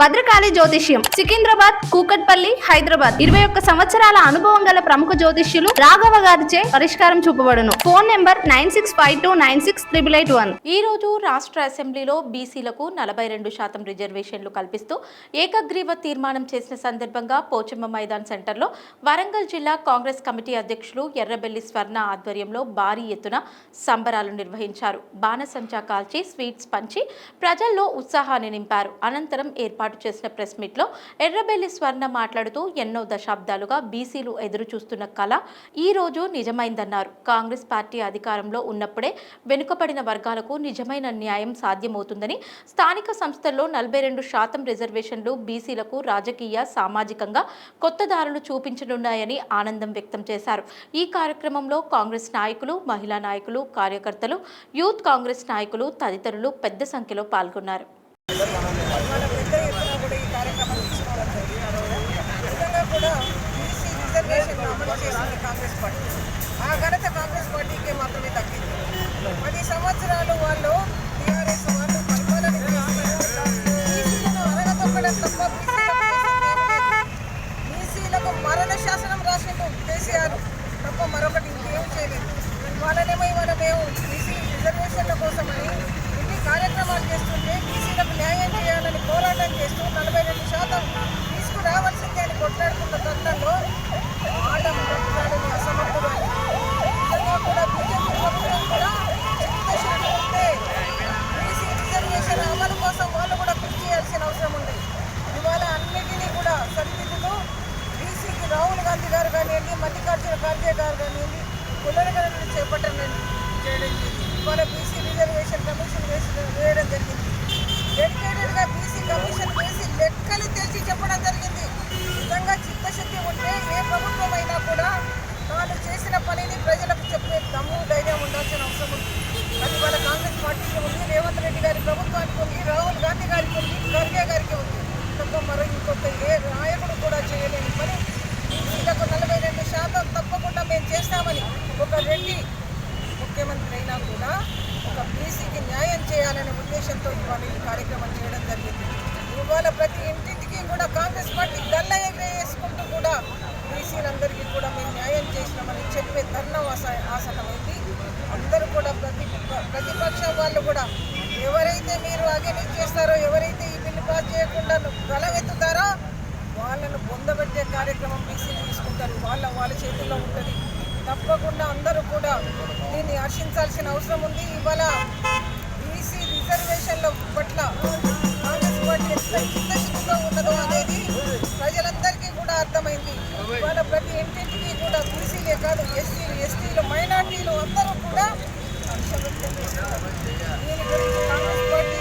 భద్రకాళి జ్యోతిష్యం సికింద్రాబాద్ కూకట్పల్లి హైదరాబాద్. ఇరవై ఒక్క సంవత్సరాల అనుభవం గల ప్రముఖ జ్యోతిష్యులు రాఘవ గారిచే పరిష్కారం చూపబడును. Phone number nine six five two nine six triple eight one. ఈ రోజు రాష్ట్ర అసెంబ్లీలో బీసీలకు నలభై రెండు శాతం రిజర్వేషన్లు కల్పిస్తూ ఏకగ్రీవ తీర్మానం చేసిన సందర్భంగా పోచమ్మ మైదాన్ సెంటర్లో వరంగల్ జిల్లా కాంగ్రెస్ కమిటీ అధ్యక్షులు ఎర్రబెల్లి స్వర్ణ ఆధ్వర్యంలో భారీ ఎత్తున సంబరాలు నిర్వహించారు. బాణసంచా కాల్చి స్వీట్స్ పంచి ప్రజల్లో ఉత్సాహాన్ని నింపారు. అనంతరం ఏర్పాటు చేసిన ప్రెస్ మీట్లో ఎర్రబెల్లి స్వర్ణ మాట్లాడుతూ ఎన్నో దశాబ్దాలుగా బీసీలు ఎదురు చూస్తున్న కళ ఈ రోజు నిజమైందన్నారు. కాంగ్రెస్ పార్టీ అధికారంలో ఉన్నప్పుడే వెనుకబడిన వర్గాలకు నిజమైన న్యాయం సాధ్యమవుతుందని స్థానిక సంస్థల్లో నలభై రెండు శాతం రిజర్వేషన్లు బీసీలకు రాజకీయ సామాజికంగా కొత్త దారులు చూపించనున్నాయని ఆనందం వ్యక్తం చేశారు. ఈ కార్యక్రమంలో కాంగ్రెస్ నాయకులు మహిళా నాయకులు కార్యకర్తలు యూత్ కాంగ్రెస్ నాయకులు తదితరులు పెద్ద సంఖ్యలో పాల్గొన్నారు మన పెద్ద ఎత్తున కూడా ఈ కార్యక్రమం తీసుకోవడం జరిగింది నిజంగా కూడా బీసీ రిజర్వేషన్ అమలు చేసింది కాంగ్రెస్ పార్టీ. ఆ ఘనత కాంగ్రెస్ పార్టీకే మాత్రమే తగ్గింది. పది సంవత్సరాలు వాళ్ళు టీఆర్ఎస్ వాళ్ళు పరిపాలన చేసి బీసీలను అరగదొక్కడం తప్ప బీసీలకు బీసీలకు మరణ శాసనం రాసిండు కేసీఆర్ తప్ప మరొకటి ఇంకేం చేయలేదు. వాళ్ళనేమో ఇవాళ మేము బీసీ రిజర్వేషన్ల కోసమని ఇన్ని కార్యక్రమాలు చేస్తుంటే బీసీలకు న్యాయం చేయాలని పోరాటం చేస్తూ నలభై గాంధీ గారు కానివ్వండి మల్లికార్జున ఖార్గే గారు కానివ్వండి పునరుద్ధరణ చేపట్టడం చేయడం ఇవాళ బీసీ రిజర్వేషన్ కమిషన్ వేసి వేయడం జరిగింది. డెడికేటెడ్ బీసీ కమిషన్ వేసి లెక్కలు తెచ్చి చెప్పడం జరిగింది నిజంగా చిత్తశుద్ధి ఉంటే ఏ ప్రభుత్వం అయినా కూడా తాను చేసిన పనిని ప్రజలకు చెప్పే దమ్ము ధైర్యం ఉండాల్సిన అవసరం ఉంది అది వాళ్ళ కాంగ్రెస్ పార్టీకి ఉంది రేవంత్ రెడ్డి గారి ప్రభుత్వానికి ఉంది రాహుల్ గాంధీ గారికి ఉంది ఖర్గే గారికి ఉంది తప్ప మరో ఇంకొక ఏ నాయకుడు కూడా చేయలేని పని బీసీలకు నలభై రెండు శాతం తప్పకుండా మేము చేస్తామని ఒక రెడ్డి ముఖ్యమంత్రి అయినా కూడా ఒక బీసీకి న్యాయం చేయాలనే ఉద్దేశంతో ఇవాళ ఈ కార్యక్రమం చేయడం జరిగింది. ఇవాళ ప్రతి ఇంటింటికి కూడా కాంగ్రెస్ పార్టీ గల్ల ఎగరేసుకుంటూ కూడా బీసీలందరికీ కూడా మేము న్యాయం చేసినామని చెప్పే ధర్నా ఆసనమైంది. అందరూ కూడా ప్రతి ప్రతిపక్షం వాళ్ళు కూడా ఎవరైతే మీరు అగెనిస్ట్ చేస్తారో ఎవరైతే ఈ బిల్లు పాస్ చేయకుండా గలవెత్తుతారో వాళ్ళను పొందబెట్టే కార్యక్రమం బీసీలు తీసుకుంటారు. వాళ్ళ వాళ్ళ చేతుల్లో ఉంటుంది. తప్పకుండా అందరూ కూడా దీన్ని హర్షించాల్సిన అవసరం ఉంది. ఇవాళ రిజర్వేషన్ల పట్ల కాంగ్రెస్ పార్టీ ఎంత చిత్తశుద్ధితో ఉన్నదో అనేది ప్రజలందరికీ కూడా అర్థమైంది. ఇవాళ ప్రతి ఇంటింటికి కూడా బీసీలే కాదు ఎస్సీలు ఎస్టీలు మైనార్టీలు అందరూ కూడా వ్యక్తం చేస్తున్నారు దీని గురించి కాంగ్రెస్ పార్టీ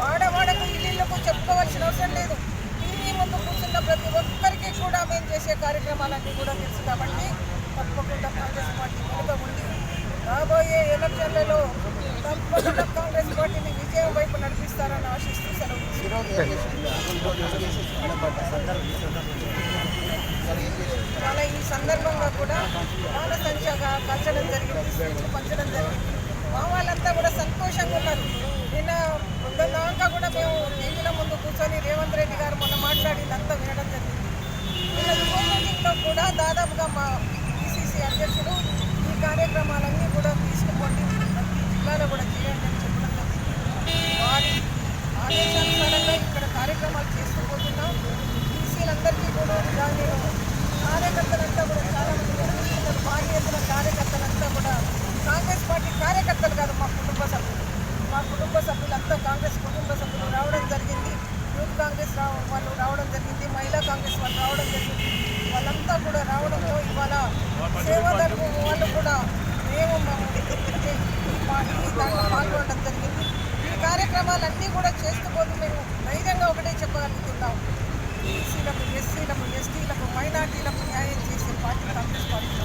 వాడవాడకు ఇల్లులకు చెప్పుకోవాల్సిన అవసరం లేదు. టీవీ ముందు కూర్చున్న ప్రతి ఒక్కరికి కూడా మేము చేసే కార్యక్రమాలన్నీ కూడా తెలుసు కాబట్టి తప్పకుండా కాంగ్రెస్ పార్టీ వెనుక ఉంది. రాబోయే ఎలక్షన్లలో తప్పకుండా కాంగ్రెస్ పార్టీని విజయం వైపు నడిపిస్తారని ఆశిస్తూ సెలవు ఈ సందర్భంగా కూడా బాల సంఖ్యగా పంచడం జరిగింది పంచడం జరిగింది. మా వాళ్ళంతా కూడా సంతోషంగా ఉన్నారు. నిన్న దాకా కూడా మేము టీవీల ముందు కూర్చొని రేవంత్ రెడ్డి గారు మొన్న మాట్లాడిందంతా వినడం జరిగింది. నిన్న మీటింగ్లో కూడా దాదాపుగా మా పిసిసి అధ్యక్షుడు ఈ కార్యక్రమాల కూడా తీసుకుపోండి ప్రతి జిల్లాలో కూడా చేయండి అని చెప్పడం జరిగింది వారి ఆదేశానుసారంగా ఇక్కడ కార్యక్రమాలు చేసుకుపోతున్నాం బీసీలందరికీ కూడా దాని కార్యకర్తలంతా కూడా చాలా మంది నిర్వహిస్తున్నారు భారీ ఎత్తున కార్యకర్తలంతా కూడా కాంగ్రెస్ పార్టీ కార్యకర్తలు కాదు మా కుటుంబ సభ్యులు. మా కుటుంబ సభ్యులంతా కాంగ్రెస్ కుటుంబ సభ్యులు రావడం జరిగింది. యూత్ కాంగ్రెస్ వాళ్ళు రావడం జరిగింది. మహిళా కాంగ్రెస్ వాళ్ళు రావడం జరిగింది. వాళ్ళంతా కూడా రావడంతో ఇవాళ సేవదలు వాళ్ళు కూడా మేము ఈ దాంట్లో పాల్గొనడం జరిగింది. ఈ కార్యక్రమాలన్నీ కూడా చేస్తూ పోతూ మేము ధైర్యంగా ఒకటే చెప్పగలుగుతున్నాం. ఎస్సీలకు ఎస్టీలకు మైనార్టీలకు న్యాయం చేసే పార్టీ కాంగ్రెస్ పార్టీ